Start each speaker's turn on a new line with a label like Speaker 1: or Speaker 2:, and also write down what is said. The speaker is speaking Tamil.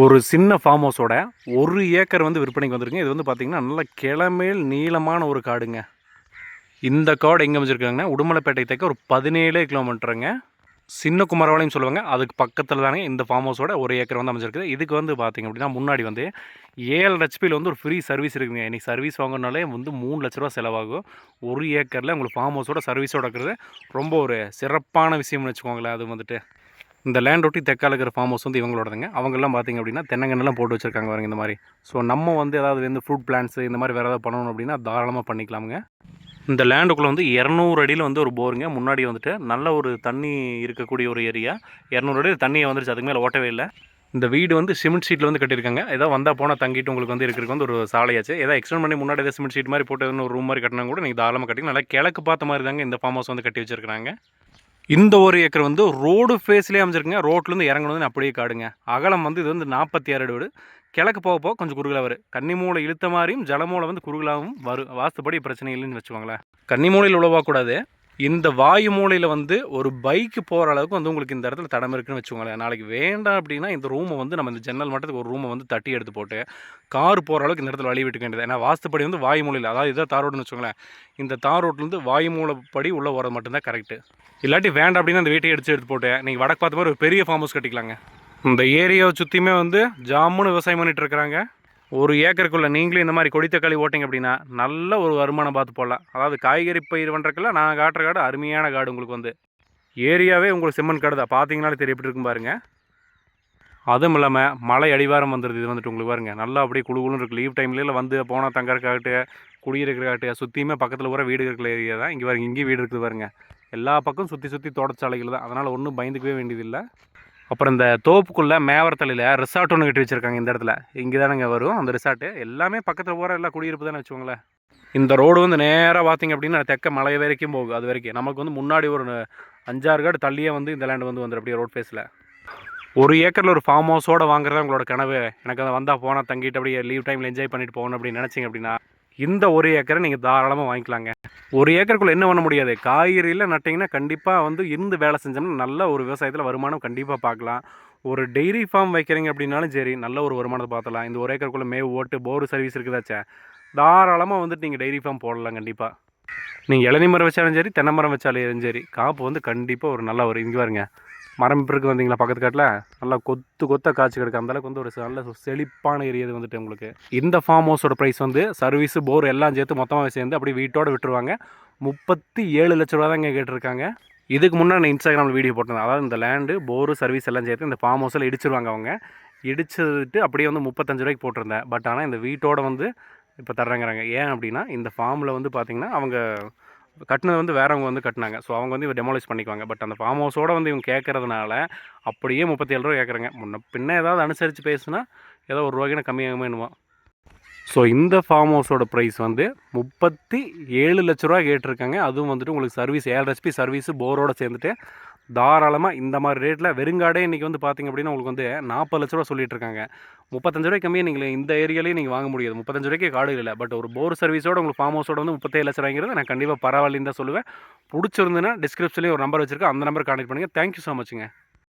Speaker 1: ஒரு சின்ன ஃபார்ம் ஹவுஸோட ஒரு ஏக்கர் வந்து விற்பனைக்கு வந்திருக்குங்க இது வந்து பார்த்தீங்கன்னா நல்ல கிளமேல் நீளமான ஒரு காடுங்க. இந்த காடு எங்கே அமைச்சிருக்காங்கன்னா உடுமலைப்பேட்டை தேக்க ஒரு பதினேழு கிலோமீட்டருங்க. சின்ன குமரவாளையும் சொல்லுவாங்க. அதுக்கு பக்கத்தில் தானே இந்த ஃபார்ம் ஹவுஸோட ஒரு ஏக்கர் வந்து அமைச்சிருக்குது இதுக்கு வந்து பார்த்திங்க அப்படின்னா முன்னாடி வந்து ஏழு ஹெச்பியில் வந்து ஒரு ஃப்ரீ சர்வீஸ் இருக்குங்க. இன்றைக்கி சர்வீஸ் வாங்கினாலே வந்து மூணு லட்ச ரூபா செலவாகும். ஒரு ஏக்கரில் உங்களுக்கு ஃபார்ம் ஹவுஸோட சர்வீஸோட இருக்கிறது ரொம்ப ஒரு சிறப்பான விஷயம்னு வச்சுக்கோங்களேன் அது வந்துட்டு. இந்த லேண்ட் ஒட்டி தெற்கால இருக்கிற ஃபார்ம் ஹவுஸ் வந்து இவங்களோடதுங்க. அவங்கெல்லாம் பார்த்திங்க அப்படின்னா தென்னங்கன்னெல்லாம் போட்டு வச்சுருக்காங்க பாருங்க இந்த மாதிரி. ஸோ நம்ம வந்து ஏதாவது வந்து ஃப்ரூட் பிளான்ட்ஸ் இந்த மாதிரி வேறு ஏதாவது பண்ணணும் அப்படின்னா தாராளமாக பண்ணிக்கலாமுங்க. இந்த லேண்டுக்குள்ளே வந்து இரநூறு அடியில் வந்து ஒரு போருங்க. முன்னாடி வந்துட்டு நல்ல ஒரு தண்ணி இருக்கக்கூடிய ஒரு ஏரியா. இரநூறு அடியில் தண்ணியை வந்துருச்சு. அதுக்கு மேலே ஓட்டவே இல்லை. இந்த வீடு வந்து சிமெண்ட் ஷீட்டில் வந்து கட்டியிருக்காங்க. ஏதோ வந்தால் போனால் தங்கிட்டு உங்களுக்கு வந்து இருக்கிறது வந்து ஒரு சாலையாச்சு. ஏதாவது எக்ஸ்டெண்ட் பண்ணி முன்னாடி ஏதாவது சிமெண்ட் ஷீட் மாதிரி போட்டு எதுவும் ஒரு ரூம் மாதிரி கட்டினா கூட நீங்கள் தாராளமாக கட்டிங்க நல்லா கிழக்கு பார்த்த மாதிரி தாங்க இந்த ஃபார்ம் ஹவுஸ் வந்து கட்டி வச்சிருக்காங்க இந்த ஒரு ஏக்கர் வந்து ரோடு ஃபேஸ்லேயே அமைச்சிருக்குங்க ரோட்லேருந்து இறங்கணும்னு அப்படியே காடுங்க. அகலம் வந்து இது வந்து நாற்பத்தி ஆறு வீடு. கிழக்கு போக போக கொஞ்சம் குறுகலாக வரும் கன்னிமூளை இழுத்த மாதிரியும் ஜலமூளை வந்து குறுகலாகவும் வரும் வாஸ்துப்படி பிரச்சனை இல்லைன்னு வச்சுக்கோங்களேன். கன்னிமூலையில் உழவாக்கூடாது இந்த வாயு மூலையில் வந்து ஒரு பைக்கு போகிற அளவுக்கு வந்து உங்களுக்கு இந்த இடத்துல தடம் இருக்குன்னு வச்சுக்கோங்களேன். நாளைக்கு வேண்டாம் அப்படின்னா இந்த ரூமை வந்து நம்ம இந்த ஜன்னல் மட்டத்துக்கு ஒரு ரூமை வந்து தட்டி எடுத்து போட்டு கார் போகிற அளவுக்கு இந்த இடத்துல வழி விட்டுக்க வேண்டியது. ஏன்னா வாஸ்துப்படி வந்து வாயு மூலையில் அதாவது இதாக தார் ரோடுன்னு வச்சுக்கோங்களேன். இந்த தார் ரோட்லேருந்து வாயு மூலைப்படி உள்ளே போகிறது மட்டும்தான் கரெக்டு இல்லாட்டி வேண்டாம் அப்படின்னா அந்த வீட்டை எடுத்து எடுத்து போட்டு நீங்கள் வடக்கு பார்த்த மாதிரி ஒரு பெரிய ஃபார்ம் ஹவுஸ் கட்டிக்கலாங்க. இந்த ஏரியாவை சுற்றியுமே வந்து ஜாமுன்னு விவசாயம் பண்ணிகிட்டு இருக்கிறாங்க. ஒரு ஏக்கருக்குள்ளே நீங்களும் இந்த மாதிரி கொடித்தக்காளி ஓட்டிங்க அப்படின்னா நல்ல ஒரு வருமானம் பார்த்து போடலாம். அதாவது காய்கறி பயிர் பண்ணுறக்கெல்லாம் நான் காட்டுற காடு அருமையான காடு உங்களுக்கு வந்து. ஏரியாவே உங்களுக்கு செம்மண் காடு தான். பார்த்தீங்கனாலே தெரிய பாருங்கள் அதுவும் இல்லாமல் மலை அடிவாரம் வந்துடுது இது வந்துட்டு உங்களுக்கு பாருங்கள் நல்லா அப்படியே குழு இருக்குது லீவ் டைம்ல வந்து போனால் தங்கறக்காகட்டு குடியிருக்கிறக்காகட்டு சுற்றியுமே பக்கத்தில் பூரா வீடு இருக்கிற ஏரியா தான். இங்கே பாருங்க இங்கேயும் வீடு இருக்குது பாருங்கள் எல்லா பக்கம் சுற்றி சுற்றி தோட்டச்சாலைகள் தான். அதனால் ஒன்றும் பயந்துக்கவே வேண்டியதில்லை. அப்புறம் இந்த தோப்புக்குள்ளே மேவரத்தலையில் ரிசார்ட் ஒன்று கட்டி வச்சுருக்காங்க இந்த இடத்துல. இங்கே தானேங்க வரும் அந்த ரிசார்ட்டு எல்லாமே பக்கத்தில் போகிற எல்லாம் குடியிருப்பு தானே வச்சுக்கோங்களேன். இந்த ரோடு வந்து நேராக பார்த்தீங்க அப்படின்னா தெக்க மலை வரைக்கும் போகும் அது வரைக்கும். நமக்கு வந்து முன்னாடி ஒரு அஞ்சாறு காடு தள்ளியே வந்து இந்த லேண்டு வந்து வந்துடும் அப்படியே ரோட் ஃபேஸில் ஒரு ஏக்கரில் ஒரு ஃபார்ம் ஹவுஸோட வாங்குறது உங்களோட கனவு. எனக்கு அதை வந்தால் போனால் தங்கிட்டு அப்படியே லீவ் டைமில் என்ஜாய் பண்ணிட்டு போகணும் அப்படின்னு நினச்சிங்க அப்படின்னா இந்த ஒரு ஏக்கரை நீங்கள் தாராளமாக வாங்கிக்கலாங்க. ஒரு ஏக்கருக்குள்ள என்ன பண்ண முடியாது? காய்கறியில் நட்டிங்கன்னா கண்டிப்பாக வந்து இருந்து வேலை செஞ்சோம்னா நல்ல ஒரு விவசாயத்தில் வருமானம் கண்டிப்பாக பார்க்கலாம். ஒரு டெய்ரி ஃபார்ம் வைக்கிறீங்க அப்படின்னாலும் சரி நல்ல ஒரு வருமானத்தை பார்த்தலாம் இந்த ஒரு ஏக்கருக்குள்ளே மேவு ஓட்டு போர் சர்வீஸ் இருக்குதாச்சே தாராளமாக வந்துட்டு நீங்கள் டெய்ரி ஃபார்ம் போடலாம் கண்டிப்பாக நீங்கள் இளநீ மரம் வச்சாலும் சரி தென்னை மரம் வச்சாலும் சரி காப்பு வந்து கண்டிப்பாக ஒரு நல்ல ஒரு இங்கே வருங்க மரம் பிறகு வந்தீங்களா பக்கத்து காட்டில்? நல்லா கொத்து கொத்த காய்ச்சி கிடக்கு. அந்தளவுக்கு வந்து ஒரு நல்ல செழிப்பான ஏரியா இது வந்துட்டு உங்களுக்கு. இந்த ஃபார்ம் ஹவுஸோட ப்ரைஸ் வந்து சர்வீஸ் போர் எல்லாம் சேர்த்து மொத்தமாக சேர்ந்து அப்படி வீட்டோட விட்டுருவாங்க. முப்பத்தி ஏழு லட்ச ரூபா தான் இங்கே கேட்டிருக்காங்க. இதுக்கு முன்னாடி நான் இன்ஸ்டாகிராமில் வீடியோ போட்டிருந்தேன். அதாவது இந்த லேண்டு போரு சர்வீஸ் எல்லாம் சேர்த்து இந்த ஃபார்ம் ஹவுஸில் இடிச்சிருவாங்க அவங்க. இடிச்சுட்டு அப்படியே வந்து முப்பத்தஞ்சு ரூபாய்க்கு போட்டிருந்தேன். பட் ஆனால் இந்த வீட்டோட வந்து இப்போ தர்றாங்கிறாங்க. ஏன் அப்படின்னா இந்த ஃபார்மில் வந்து பார்த்திங்கன்னா அவங்க கட்டினது வந்து வேறவங்க வந்து கட்டினாங்க. ஸோ அவங்க வந்து டெமாலிஷ் பண்ணிக்குவாங்க. பட் அந்த ஃபார்ம் ஹவுஸோட வந்து இவங்க கேட்குறதுனால அப்படியே முப்பத்தேழு ரூபா கேட்குறாங்க முன்ன பின்ன ஏதாவது அனுசரித்து பேசுனா ஏதோ ஒரு ரூபாய்க்கு கம்மியாகுமே ஸோ இந்த ஃபார்ம் ஹவுஸோட ப்ரைஸ் வந்து முப்பத்தி ஏழு லட்ச ரூபா கேட்டிருக்காங்க. அதுவும் வந்துட்டு உங்களுக்கு சர்வீஸ் ஏழு ஹெச்பி சர்வீஸு போரோடு சேர்ந்துட்டு தாராளமாக இந்த மாதிரி ரேட்டில் வெறுங்காடே இன்றைக்கி வந்து பார்த்திங்க அப்படின்னா உங்களுக்கு வந்து நாற்பது லட்ச ரூபா சொல்லிட்டு இருக்காங்க. முப்பத்தஞ்சு ரூபாய் கம்மியாக நீங்கள் இந்த ஏரியாலேயே நீங்கள் வாங்க முடியாது. முப்பத்தஞ்சு ரூபாய்க்கு காடு இல்லை. பட் ஒரு போர் சர்வீஸோட உங்களுக்கு ஃபார்ம் ஹவுஸோட வந்து முப்பத்தேழு லட்ச ரூபாய்ங்கிறது நான் கண்டிப்பாக பரவாயில்லன்னு தான் சொல்லுவேன். பிடிச்சிருந்துன்னா டிஸ்கிரிப்ஷன்லேயும் ஒரு நம்பர் வச்சிருக்கேன். அந்த நம்பர் கான்டெக்ட் பண்ணுங்கள் தேங்க்யூ ஸோ மச்சுங்க